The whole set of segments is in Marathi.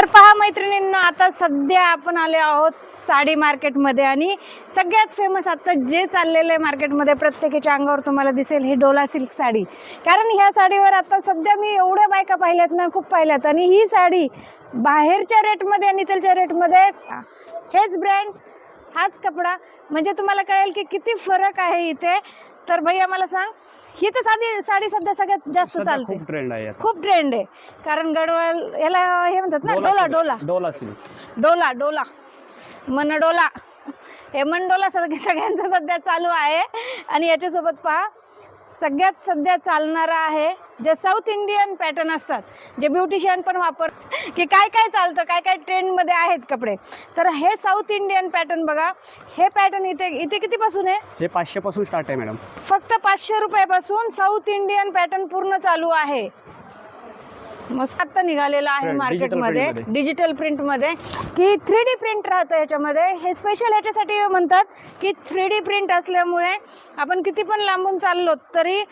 तर पहा मैत्रिणींना आता सध्या आपण आले आहोत साडी मार्केटमध्ये आणि सगळ्यात फेमस आता जे चाललेलं आहे मार्केटमध्ये प्रत्येकीच्या अंगावर तुम्हाला दिसेल ही डोला सिल्क साडी. कारण ह्या साडीवर आता सध्या मी एवढ्या बायका पाहिल्यात ना खूप पाहिल्यात. आणि ही साडी बाहेरच्या रेटमध्ये आणि त्याच्या रेटमध्ये हेच ब्रँड हाच कपडा. म्हणजे तुम्हाला कळेल की किती फरक आहे इथे. तर भैया मला सांग ही तर साधी साडी सध्या सगळ्यात जास्त सध्या चालते. खूप ट्रेंड आहे याचा खूप ट्रेंड आहे. कारण गडवाल याला हे म्हणतात ना डोला. डोला डोला. सिल्क. डोला डोला मन डोला हे मन डोला सग सगळ्यांचा सध्या चालू आहे. आणि याच्यासोबत पहा सगळ्यात सध्या चालणारा आहे जे साऊथ इंडियन पॅटर्न असतात जे ब्युटिशियन पण वापर की काय काय चालतं काय काय ट्रेंडमध्ये आहेत कपडे. तर हे साऊथ इंडियन पॅटर्न बघा हे पॅटर्न इथे इथे कितीपासून आहे? हे पाचशे पासून स्टार्ट आहे मॅडम फक्त पाचशे रुपयापासून साऊथ इंडियन पॅटर्न पूर्ण चालू आहे. मस्त आता निघालेला आहे Print, digital मार्केटमध्ये print मध्ये. डिजिटल प्रिंटमध्ये की थ्री डी प्रिंट राहतं याच्यामध्ये. हे स्पेशल ह्याच्यासाठी म्हणतात की थ्री डी प्रिंट असल्यामुळे आपण किती पण लांबून चाललो तरी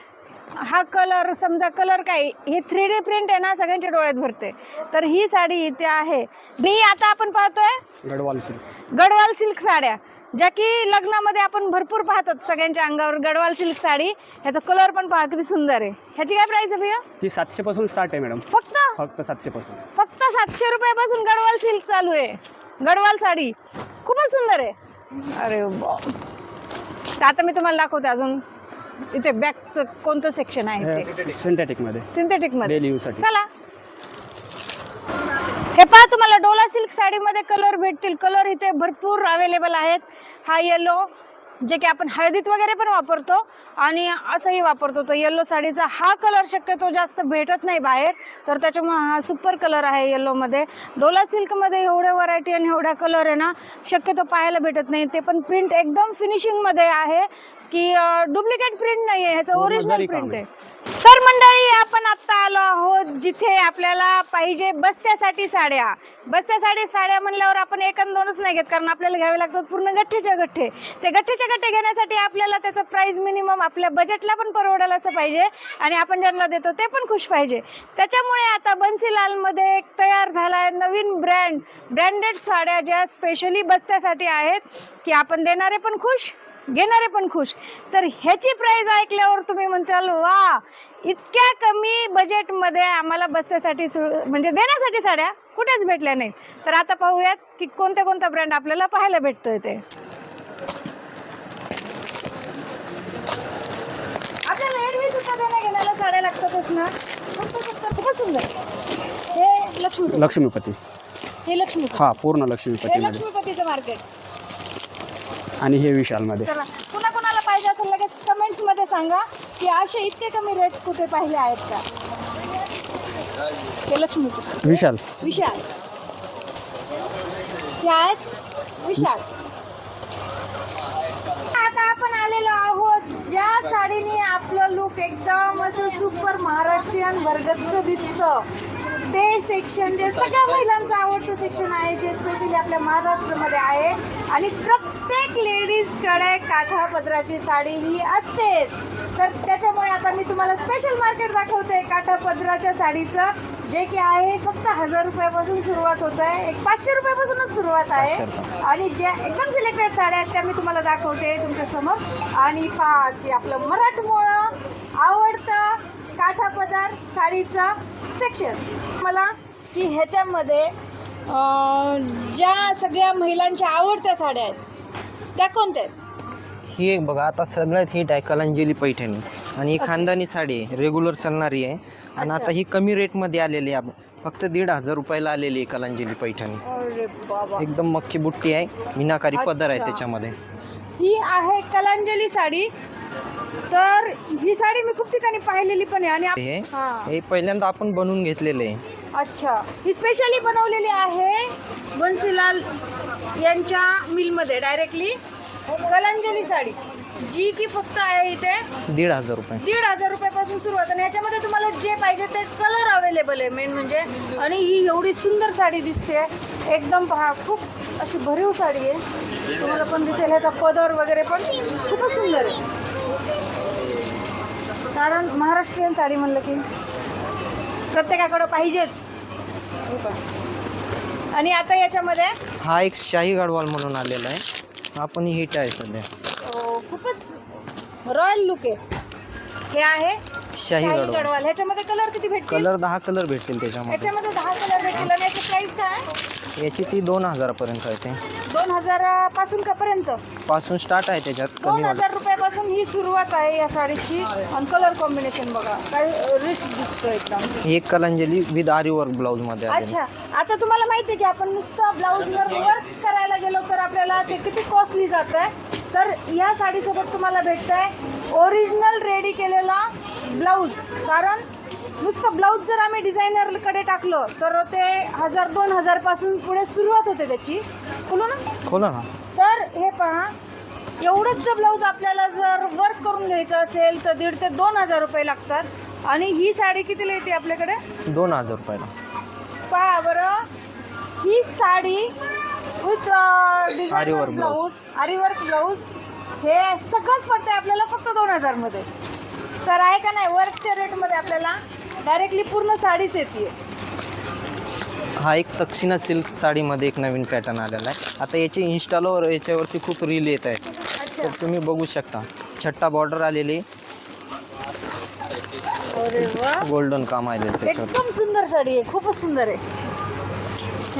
हा कलर समजा कलर काय हे थ्री डी प्रिंट आहे ना सगळ्यांच्या डोळ्यात भरते. तर ही साडी इथे आहे. मी आता आपण पाहतोय गडवाल सिल्क गडवाल सिल्क साड्या. ज्या की लग्नामध्ये आपण भरपूर पाहतात सगळ्यांच्या अंगावर गडवाल सिल्क साडी. ह्याचा कलर पण पहा किती सुंदर आहे. ह्याची काय प्राइस आहे भैया? ती सातशे पासून स्टार्ट आहे मॅडम फक्त? फक्त सातशे पासून. फक्त सातशे रुपयापासून गडवाल सिल्क चालू आहे. गडवाल साडी. खूपच सुंदर आहे. अरे तर आता मी तुम्हाला दाखवते अजून. इथे बॅगचं कोणतं सेक्शन आहे ते? सिंथेटिकमध्ये. सिंथेटिकमध्ये. डेली चला. हे पहा तुम्हाला डोला सिल्क साडीमध्ये कलर भेटतील. कलर इथे भरपूर अवेलेबल आहेत. हा येलो जे की आपण हळदीत वगैरे पण वापरतो आणि असंही वापरतो. तो येल्लो साडीचा हा कलर शक्यतो जास्त भेटत नाही बाहेर. तर त्याच्यामुळे हा सुपर कलर आहे येल्लोमध्ये डोला सिल्कमध्ये एवढ्या व्हरायटी आणि एवढ्या कलर आहे ना शक्यतो पाहायला भेटत नाही. ते पण प्रिंट एकदम फिनिशिंगमध्ये आहे की डुप्लिकेट प्रिंट नाही आहे ह्याचं ओरिजिनल प्रिंट आहे. तर मंडळी आपण आता आलो जिथे आपल्याला पाहिजे बस्त्यासाठी साड्या. बस्त्यासाठी साड्या म्हणल्यावर आपण एक दोनच नाही घेत कारण आपल्याला घ्यावे लागतात पूर्ण गठ्ठेच्या गठ्ठे. ते गठ्ठेच्या गठ्ठे घेण्यासाठी आपल्याला त्याचं प्राईस मिनिमम आपल्या बजेटला पण परवडेल असं पाहिजे आणि आपण ज्यांना देतो ते पण खुश पाहिजे. त्याच्यामुळे आता बन्सीलालमध्ये एक तयार झाला आहे नवीन ब्रँड ब्रँडेड साड्या ज्या स्पेशली बस्त्यासाठी आहेत की आपण देणारे पण खुश घेणारे पण खुश. तर ह्याची प्राइस ऐकल्यावर तुम्ही म्हणताल वा इतक्या कमी बजेटमध्ये आम्हाला बसण्यासाठी म्हणजे देण्यासाठी साड्या कुठेच भेटल्या नाही तर आता पाहूयात की कोणत्या कोणता ब्रँड आपल्याला पाहायला भेटतोय ते. आपल्याला एरवी सुद्धा देण्या घेण्याला साड्या लागतातच ना. फक्त फक्त खूपच सुंदर. हे लक्ष्मी लक्ष्मीपती. हे लक्ष्मी हा पूर्ण हे लक्ष्मीपती लक्ष्मीपतीचं मार्केट आणि हे विशाल मध्ये चला कुणा कुणाला पाहिजे असेल लगेच कमेंट्समध्ये सांगा की असे इतके कमी रेट कुठे पाहिले आहेत का? लक्ष्मी विशाल. विशाल. हे आहेत? विशाल. आता आपण आलेलो आहोत ज्या साडीने आपलं लुक एकदम असं सुपर महाराष्ट्रीयन वर्गचं दिसतं. ते सेक्शन जे सगळ्या महिलांचं आवडतं सेक्शन आहे जे स्पेशली आपल्या महाराष्ट्रामध्ये आहे. आणि प्रत्येक लेडीजकडे काठा पदराची साडी ही असतेच. तर त्याच्यामुळे आता मी तुम्हाला स्पेशल मार्केट दाखवते काठा पदराच्या साडीचं जे की आहे फक्त हजार रुपयापासून सुरुवात होत आहे. एक पाचशे रुपयापासूनच सुरुवात आहे. आणि ज्या एकदम सिलेक्टेड साड्या आहेत त्या मी तुम्हाला दाखवते तुमच्यासमोर. आणि पहा की आपलं मराठमोळं काठापदार साडीचा सेक्शन मला की ह्याच्यामध्ये ज्या सगळ्या महिलांच्या आवडत्या साड्या आहेत त्या कोणत्या आहेत? ही एक बघा आता सगळ्यात हिट आहे कलांजली पैठणी. आणि ही खानदानी साडी आहे रेग्युलर चालणारी आहे. आणि आता ही कमी रेटमध्ये आलेली आहे. फक्त दीड हजार रुपयाला आलेली आहे कलांजली पैठणी. एकदम मक्की बुट्टी आहे मीनाकारी पदर आहे. त्याच्यामध्ये. ही आहे कलांजली साडी. तर ही साडी मी खूप ठिकाणी पाहिलेली पण आहे आणि आप- हे हा. हे पहिल्यांदा आपण बनवून घेतलेले आहे. अच्छा. ही स्पेशली बनवलेली आहे बन्सीलाल यांच्या मिलमध्ये डायरेक्टली कलांजली साडी जी की फक्त आहे इथे दीड हजार रुपये. दीड हजार रुपयापासून सुरुवात आणि याच्यामध्ये तुम्हाला जे पाहिजे ते कलर अवेलेबल आहे मेन म्हणजे. आणि ही एवढी सुंदर साडी दिसते. एकदम पहा खूप अशी भरीव साडी आहे. तुम्हाला पण दिसेल ह्याचा पदर वगैरे पण खूपच सुंदर आहे. कारण महाराष्ट्रीयन साडी म्हणलं की प्रत्येकाकडं पाहिजेच. हे पहा. आणि आता याच्यामध्ये हा एक शाही गडवाल म्हणून आलेला आहे. हा पण हिट आहे सध्या. अं, खूपच रॉयल लुक आहे. हे आहे शाही गडवाल गडवाल. ह्याच्यामध्ये कलर किती भेटतील? कलर दहा कलर भेटतील त्याच्यामध्ये. याच्यामध्ये दहा कलर भेटतील. आणि याची प्राइस काय याची ती दोन हजारापर्यंत आहे ते. दोन हजारपासून का पर्यंत? पासून स्टार्ट आहे त्याच्यात दोन कमी वाट हजार रुपयापासून ही सुरुवात आहे या साडीची. आणि कलर कॉम्बिनेशन बघा. काय रिच दिसतो एकदम. ही एक कलांजली विथ आरी वर्क ब्लाऊजमध्ये आलेली अच्छा. आता तुम्हाला माहिती आहे की आपण नुसतं ब्लाऊजवर वर्क करायला गेलो तर आपल्याला ते किती कॉस्टली जात आहे तर या साडीसोबत तुम्हाला भेटत आहे ओरिजिनल रेडी केलेला ब्लाऊज कारण नुसतं ब्लाऊज जर आम्ही डिझायनरकडे टाकलं तर ते हजार दोन हजारपासून पुढे सुरुवात होते त्याची. बोलू ना? खोला ना. तर हे पहा एवढंच जर ब्लाऊज आपल्याला जर वर्क करून घ्यायचं असेल तर दीड ते दोन हजार रुपये लागतात. आणि ही साडी कितीला येते आपल्याकडे? दोन हजार रुपयाला. पहा बरं. ही sari with designer blouse aari work blouse हे सगळंच पडते आपल्याला फक्त दोन हजारमध्ये तर आहे का नाही वर्कच्या रेटमध्ये आपल्याला डायरेक्टली पूर्ण साडीच येते हा एक तक्षिणा सिल्क साडीमध्ये एक नवीन पॅटर्न आलेला आहे. आता याचे इन्स्टावर याच्यावरती खूप रील येत आहे. तर तुम्ही बघू शकता. छट्टा बॉर्डर आलेली. गोल्डन काम आलेलं एकदम सुंदर साडी आहे खूपच सुंदर आहे.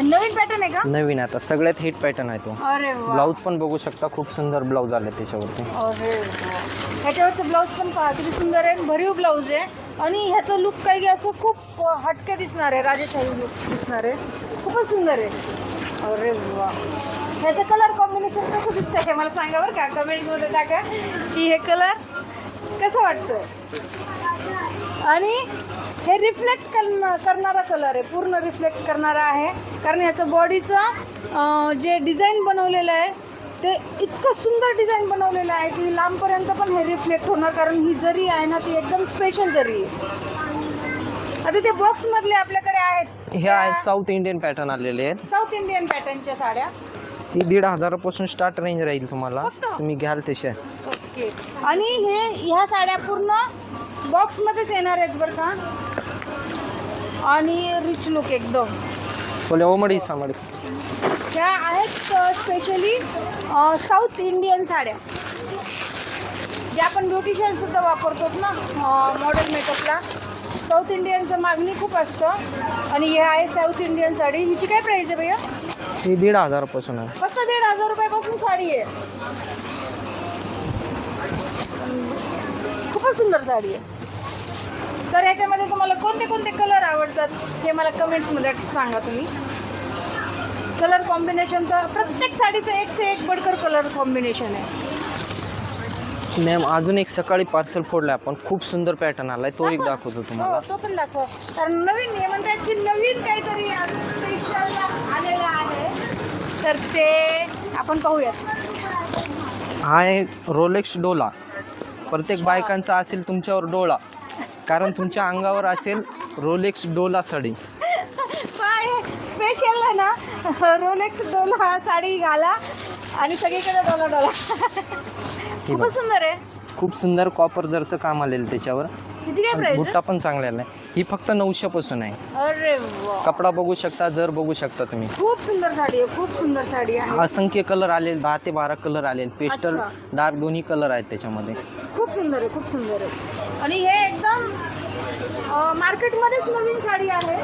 नवीन पॅटर्न आहे का? नवीन आता सगळ्यात हिट पॅटर्न आहे तो. अरे ब्लाऊज पण बघू शकता. खूप सुंदर ब्लाऊज आले त्याच्यावरती. अरे. ह्याच्यावरचं ब्लाऊज पण पहा किती सुंदर आहे. भरीव ब्लाऊज आहे. आणि ह्याचं लुक काही असं खूप हटके दिसणार आहे. राजेशाही लुक दिसणार आहे. खूपच सुंदर आहे. अरे वा. ह्याचं कलर कॉम्बिनेशन कसं दिसतंय हे मला सांगा बरं का? कमेंटमध्ये टाका. की हे कलर कसं वाटतंय? आणि हे रिफ्लेक्ट करणार करणारा कलर आहे. पूर्ण रिफ्लेक्ट करणारा आहे. कारण ह्याचं बॉडीचं जे डिझाईन बनवलेलं आहे ते इतकं सुंदर डिझाईन बनवलेलं आहे की लांबपर्यंत पण हे रिफ्लेक्ट होणार. कारण ही जरी आहे ना ती एकदम स्पेशल जरी. आहे आता ते बॉक्समधले आपल्याकडे आहेत. हे आहेत साऊथ इंडियन पॅटर्न आलेले आहेत. साऊथ इंडियन पॅटर्नच्या साड्या. ती दीड हजारापासून स्टार्ट रेंज राहील तुम्हाला? तुम्ही घ्याल तशा. ओके. आणि हे ह्या साड्या पूर्ण बॉक्समध्येच येणार आहेत बरं का? आणि रिच लुक एकदम. बोले ओमडी सामडी ह्या आहेत स्पेशली साऊथ इंडियन साड्या. ज्या आपण ब्युटिशियन सुद्धा वापरतो ना मॉडेल मेकअपला साऊथ इंडियनचं मागणी खूप असतं. आणि हे आहे साऊथ इंडियन साडी. हिची काय प्राईस आहे भैया? ही दीड हजारापासून आहे. फक्त दीड हजार रुपयापासून साडी आहे. खूपच सुंदर साडी आहे. तर ह्याच्यामध्ये तुम्हाला कोणते कोणते कलर आवडतात हे मला कमेंट्समध्ये सांगा तुम्ही. कलर कॉम्बिनेशन तर प्रत्येक साडीचं एक से एक बडकर कलर कॉम्बिनेशन आहे. मॅम अजून एक सकाळी पार्सल फोडलाय आपण. खूप सुंदर पॅटर्न आलाय. तो एक दाखवतो तुम्हाला. हो तो पण दाखव. कारण नवीन हे म्हणतात की नवीन काहीतरी स्पेशल आलेलं आहे. तर ते आपण पाहूयात. हा आहे रोलेक्स डोला. प्रत्येक बायकांचा असेल तुमच्यावर डोळा. कारण तुमच्या अंगावर असेल रोलेक्स डोला साडी. काय स्पेशल ना. रोलेक्स डोला साडी घाला आणि सगळीकडे डोला डोला. खूपच सुंदर आहे. खूप सुंदर कॉपर जरचं काम आलेलं त्याच्यावर. तिची काय प्राइस बुट्टा पण चांगला आलाय. ही फक्त नऊशे पासून आहे. अरे वा. कपडा बघू शकता जर बघू शकता तुम्ही. खूप सुंदर साडी आहे खूप सुंदर साडी आहे. असंख्य कलर आलेले दहा ते बारा कलर आलेले. पेस्टल अच्छा. डार्क दोन्ही कलर आहेत त्याच्यामध्ये. खूप सुंदर आहे खूप सुंदर आहे. आणि हे एकदम मार्केटमध्येच नवीन साडी आहे.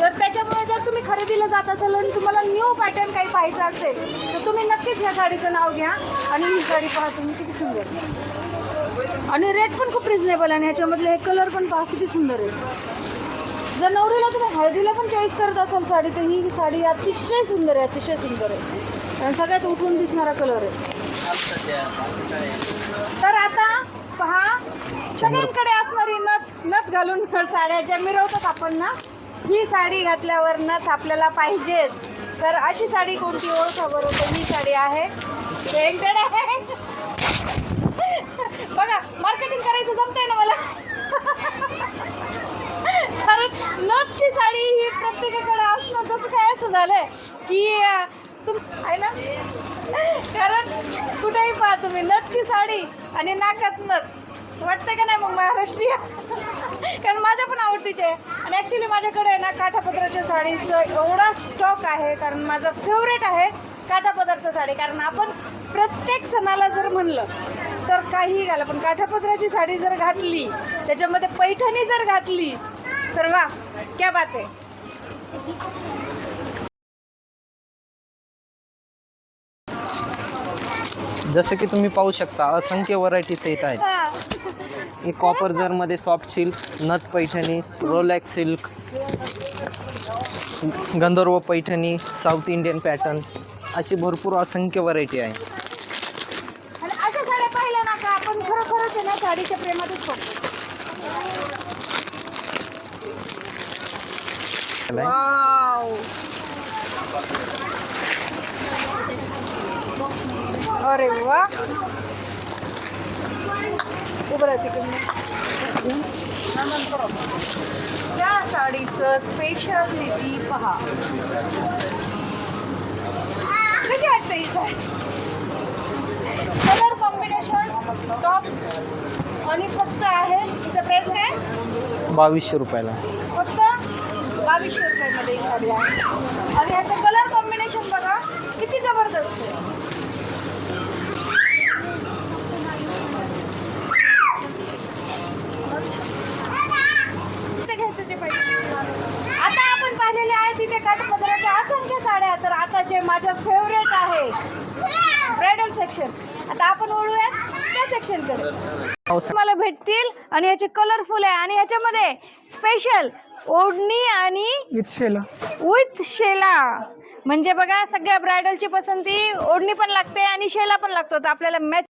तर त्याच्यामुळे जर तुम्ही खरेदीला जात असाल आणि तुम्हाला न्यू पॅटर्न काही पाहायचं असेल तर तुम्ही नक्कीच ह्या साडीचं नाव घ्या आणि ही साडी पहा तुम्ही किती सुंदर आहे. आणि रेट पण खूप रिझनेबल आहे आणि ह्याच्यामधले हे कलर पण पहा किती सुंदर आहे. जर नवरीला तुम्ही हळदीला पण चॉईस करत असाल साडी तर ही साडी अतिशय सुंदर आहे अतिशय सुंदर आहे. आणि सगळ्यात उठून दिसणारा कलर आहे. तर आता पहा सगळ्यांकडे असणारी नथ नथ घालून साड्या ज्या मिरवतात आपण ना ही साडी घातल्यावर नथ आपल्याला पाहिजेच तर अशी साडी कोणती ओळखा बरोबर ही साडी आहे. Painted आहे. बघा मार्केटिंग करायचं जमतंय ना मला? कारण नथची साडी ही प्रत्येकाकडे असणं तसं काय असं झालंय की तुम आहे ना? कारण कुठेही पहा तुम्ही नथची साडी आणि नाकात नथ. वाटतंय का नाही मग महाराष्ट्रीय? कारण माझ्या पण आवडतीचे आहे. आणि ॲक्च्युली माझ्याकडे आहे ना काठापदराच्या साडीचं एवढा स्टॉक आहे कारण माझं फेवरेट आहे काठापदरचं साडी. कारण आपण प्रत्येक सणाला जर म्हणलं तर काही घाला पण काठापदराची साडी जर घातली त्याच्यामध्ये पैठणी जर घातली तर वा क्या बात आहे. जसं की तुम्ही पाहू शकता असंख्य व्हरायटीज येत आहेत. Copper जरमध्ये soft silk Nath Paithani Rolex silk Gandharva Paithani south Indian pattern अशी भरपूर असंख्य व्हरायटी आहे आणि अशा साड्या पाहिल्या ना का आपण खरोखरच आहे ना साडीच्या प्रेमातच पडतो वाव. अरे वा. त्या साडीचं स्पेशालिटी पहा. कशी वाटते ही साडी कलर कॉम्बिनेशन टॉप आणि फक्त आहे तिचं प्राइस काय? बावीसशे रुपयाला. फक्त बावीसशे रुपयामध्ये आणि ह्याचं कलर कॉम्बिनेशन बघा किती जबरदस्त आहे. आता आपण पाहिलेले आहे तिथे काठपदराच्या असंख्य साड्या तर आता जे माझं फेवरेट आहे ब्रायडल सेक्शन आता आपण वळूयात. सर मला भेटतील आणि ह्याचे कलरफुल आहे. आणि ह्याच्यामध्ये स्पेशल ओढणी आणि विथ शेला म्हणजे बघा सगळ्या ब्रायडलची पसंती ओढणी पण लागते आणि शेला पण लागतो. तर आपल्याला मॅच